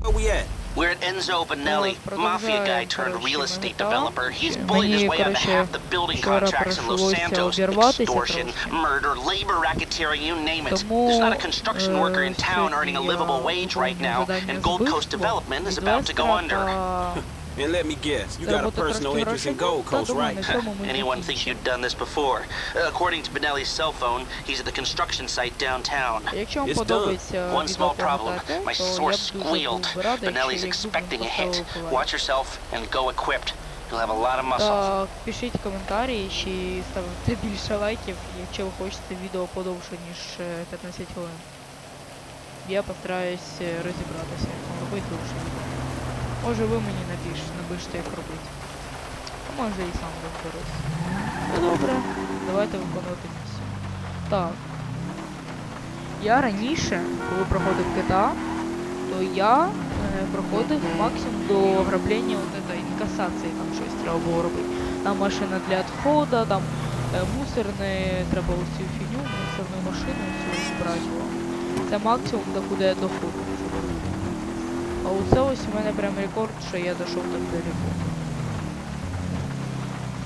Where we at? We're at Enzo Vanelli, mafia guy turned real estate developer. He's bullied his way out of half the building contracts in Los Santos. Extortion, murder, labor racketeering, you name it. There's not a construction worker in town earning a livable wage right now, and Gold Coast Development is about to go under. та And let me guess, you got a заробити personal трошки interest in грошей. Gold Та Coast, думаю, right? на цьому ми Anyone think закінчимо. you'd done this before? Uh, according to Benelli's cell phone, he's at the construction site downtown. Якщо вам It's done. подобається One відео small про problem. мотати, My то я б source дуже squealed. був би радий, Benelli's якщо ви expecting a поставили hit. лайк. Watch yourself and go equipped. You'll have a lot of muscle. Та пишіть коментарі чи ставте більше лайків, якщо ви хочете відео подовше, ніж е, 15 хвилин. Я постараюсь е, розібратися, як вам робити довше відео. Може ви мені напіш, напишете, як робити. А може і сам розберусь. Ну добре, давайте виконувати місію. Так. Я раніше, коли проходив GTA, то я е, проходив максимум до ограблення от інкасації, там щось треба було робити. Там машина для відходу, там е, мусорне, треба ось цю фігню, мусорну машину цю було. Це максимум, до куди я доходив. А оце ось у мене прям рекорд, що я дійшов так далеко.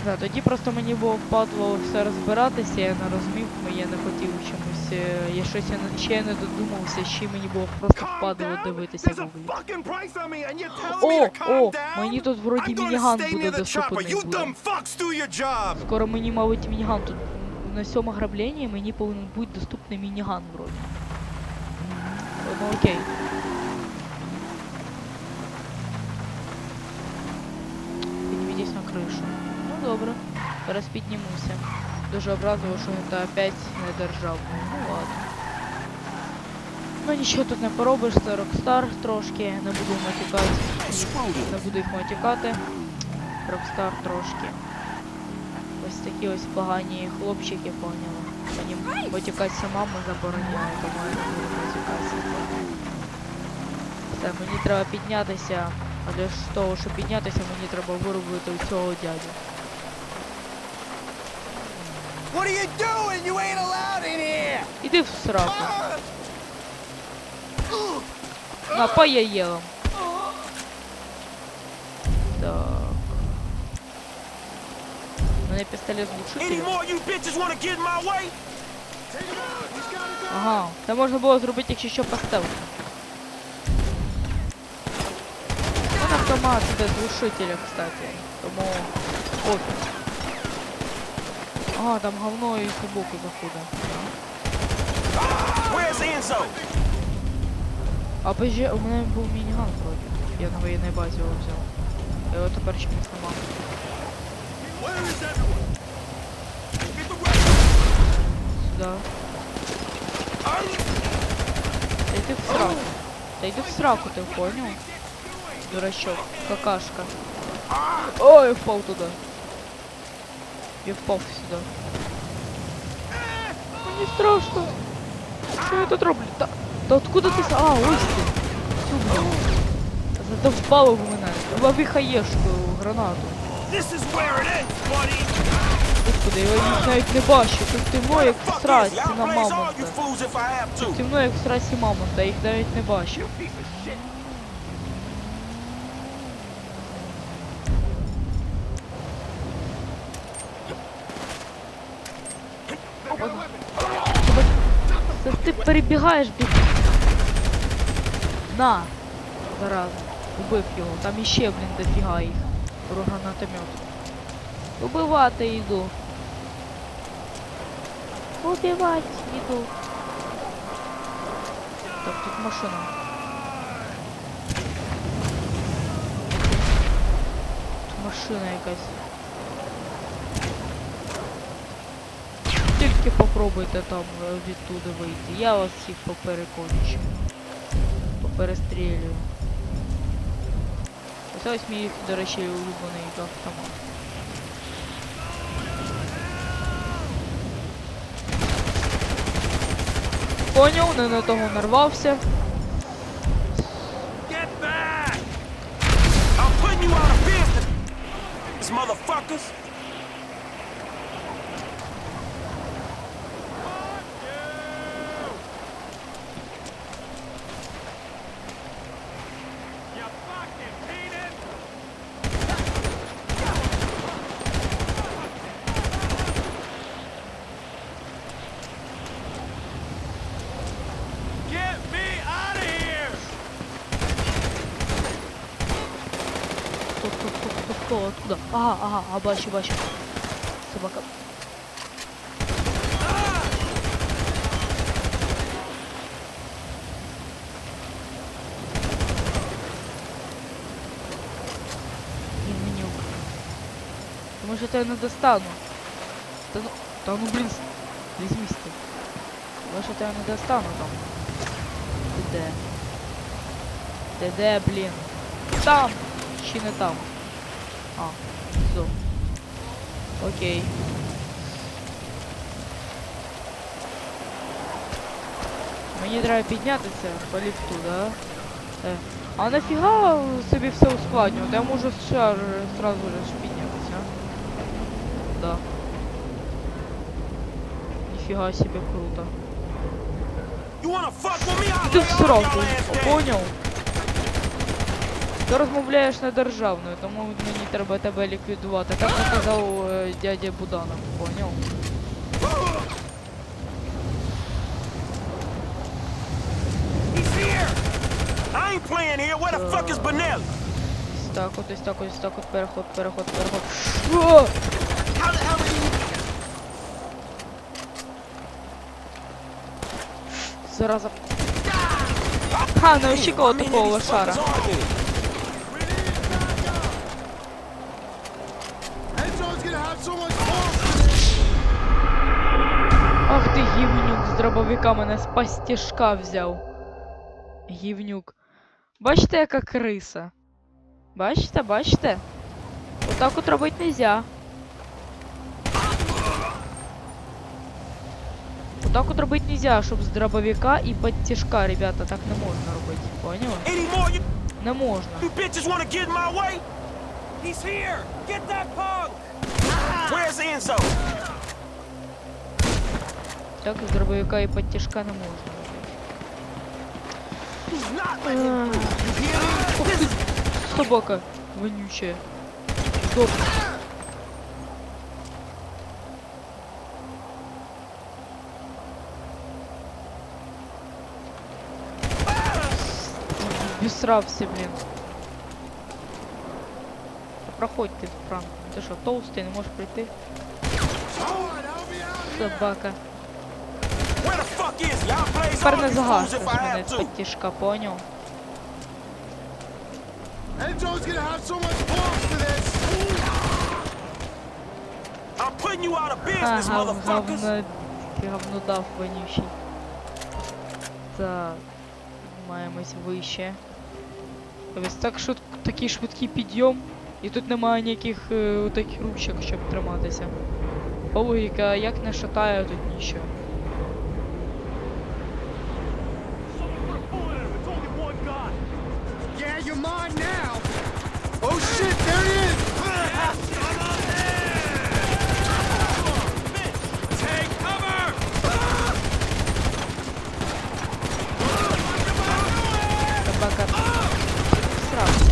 Да, тоді просто мені було впадло все розбиратися, я не розумів, я не хотів чомусь. е, Я щось я не- ще не додумався, ще мені було просто впадло дивитися в. О, о, мені тут вроді мініган буде доступний. Скоро мені, мабуть, мініган тут на сьому ограбленні мені повинен бути доступний мініган вроді. Ну окей. Зараз піднімуся. Дуже образово, що він та опять не держав. Ну ладно. Ну нічого тут не поробиш, це Rockstar трошки, не буду матюкати. Не буду їх матюкати. Rockstar трошки. Ось такі ось погані хлопчики, поняли. Мені матюкатися маму забороняє, тому я не буду. Все, мені треба піднятися. А для ж того, щоб піднятися, мені треба виробити у цього дядю. What are you doing? You ain't allowed in here! Іди в сраку. На, по яєлам. Так. У мене пістолет Any глушитель. more you bitches want to get in my way? Ага, це можна було зробити, якщо що поставити. Вон автомат без глушителя, кстати. Тому пофіг. Ага, там говно і боку заходить. А позже у мене був мініган вроді. Я на воєнній базі його взяв. Я його тепер чомусь не мав. Where is everyone? Get the weapon! Сюда. Та йди в сраку. Та йди в сраку, ти понял? Дурачок. Какашка. Ой, я впав туди. Я впав сюди. Мені страшно. Що я тут роблю? Та, та откуда ти... с- А, ось ти. Сюди. Задовбало в мене. Лови хаєшку, гранату. Господи, я їх навіть не бачу. Тут темно, як в сраці на мамонта. to! Темно, як в сраці мамонта, я їх навіть не бачу. Це ти перебігаєш, блін. На! Зараз. Убив його. Там іще, блін, дофіга їх. Про гранатомет. Убивати йду. Убивать йду. Так, тут машина. Тут машина якась. Тільки попробуйте там е, відтуди вийти. Я вас всіх поперекончу. Поперестрілюю. Ось ось мій, до речі, улюблений автомат. Поняв, не на того нарвався. Get back! I'm putting you out of business, motherfuckers! Хто оттуда? Ага, ага, а бачу, бачу. Собака. Івнюк. Тому що я не достану. Та ну, та ну блін, візьмись ти. Тому що я не достану там. Ти де? Ти де, блін? Там! Чи не там? А, все. Окей. Мені треба піднятися по ліфту, да? Е. А нафіга собі все ускладнювати? Я можу ще сразу же ж піднятися. Да. Ніфіга себе круто. Ти в сроку, поняв? Ти розмовляєш не державною, тому мені треба тебе ліквідувати. Так наказав е, дядя Буданов, поняв? He's here. I ain't playing here. Where the fuck is Benelli? Ось так от, ось так ось так от, переход, переход, переход. О! How the hell did he... Зараза. Ха, не очікував такого шара. Enzo's gonna have so much fun. Ах ти гівнюк з дробовика мене з пастішка взяв. Гівнюк. Бачите, яка криса? Бачите, бачите? Отак от робити нельзя. Отак от робити нельзя, щоб з дробовика і пастішка, ребята, так не можна робити. Поняли? Не можна. Так з дробовика і пастішка не можна. He's not letting him Ах, Ух ти, собака вонючая. Сдохни. Бісрався, блін. Та Проходь ти, Франк. Ти що, толстий, не можеш прийти? Собака. Тепер не загашиш мене потішка, поняв? Enzo's gonna have so much fun for this. I'm putting you out of business, Ага, motherfuckers. говно, говно дав вонючий. Так, маємось вище. Ось так швид... такий швидкий підйом. І тут немає ніяких е, таких ручок, щоб триматися. Логіка, як не шатає, тут нічого. Yeah, you're mine now. Oh shit, there he is. Take cover! Собака. Сразу.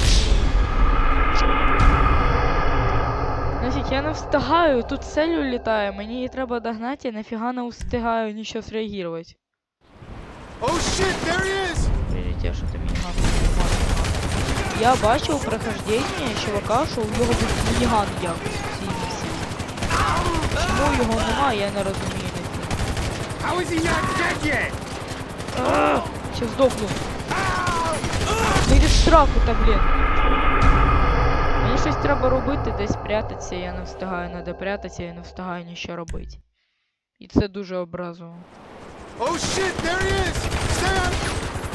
Значить, я не встигаю, тут цель літає, мені її треба догнати, я нафіга не встигаю нічого зреагувати. Oh shit, there he is. Прилетів, що ти мініган. Я бачив прохождення чувака, що у нього був мініган якось в цій місії. Чому його немає, я не розумію. How is he not dead yet? Ще здохну. Ну та блін. Мені щось треба робити, десь прятатися, я не встигаю, надо прятатися, я не встигаю нічого робити. І це дуже образово. Oh shit, there he is. On.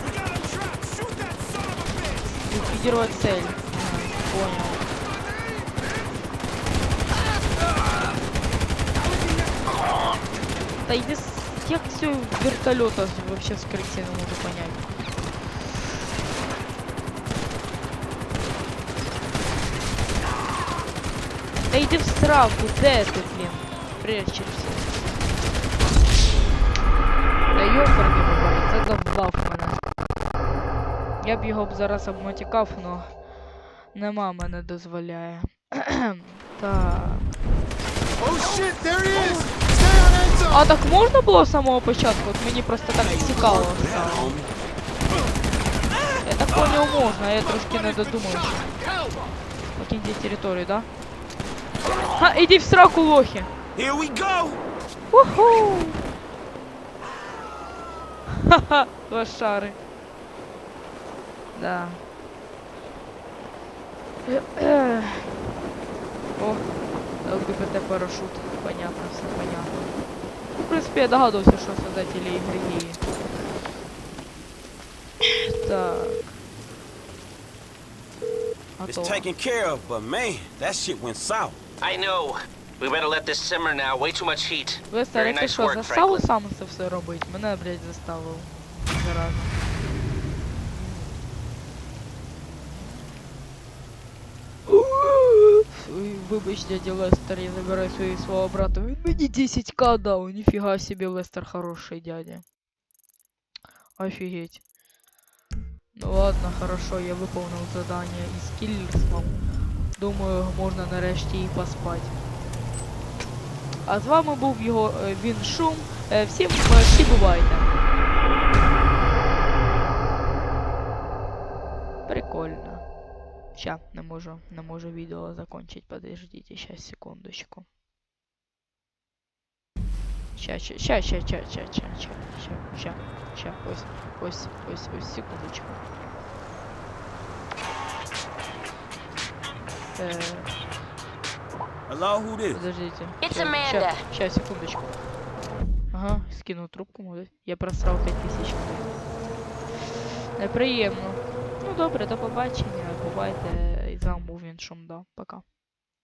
We got him trapped. Shoot that son of a bitch! Ликвидировать цель. Понял. Та йди с... Як цього вертольота вообще не можу понять. Та йди в сраку, де ти, блін? Прячешся. Та йоперний бабай, це завдав мене. Я б його б зараз обмотікав, но нема мене дозволяє. так. Oh shit, there he is. Stay on Enzo. А так можна було з самого початку? От мені просто так цікаво стало. Я так поняв можна, я трошки не додумав. ще. Покиньте территорию, да? Ха, иди в сраку, лохи! Here we go. Уху! Ха-ха, лошары. Да. О, ЛГБТ парашют. Понятно, все понятно. Ну, В принципе, я догадывался, что создатели игры геи. Так. It's Готово. taken care of, but man, that shit went south. I know. We better let this simmer now. Way too much heat. Лестер, Very як ти nice що, work, заставив Franklin. сам це все робити? Мене, блядь, заставив. Зараза. Ой, Вибач, дядя Лестер, я забираю свої слова брата. Він мені 10к дав. Ніфіга себе, Лестер хороший дядя. Офігеть. Ну ладно, хорошо, я виконав задання із кілерством. Думаю, можна нарешті і поспати. А з вами був його е, він шум. Е, Всім е, всі бувайте. Прикольно. Ща, не можу, не можу відео закончить. Подождите, щас, секундочку. Ща, ща, ща, ща, ща, ща, ща, ща, ща, ща, ось, ось, ось, ось, секундочку. Е, Hello, who this? Подождите. It's Amanda. Сейчас, секундочку. Ага, скину трубку, може. Я просрав 5000 гривень. Неприємно. Ну добре, до побачення. Бувайте. І з вами був він Шумда. Пока.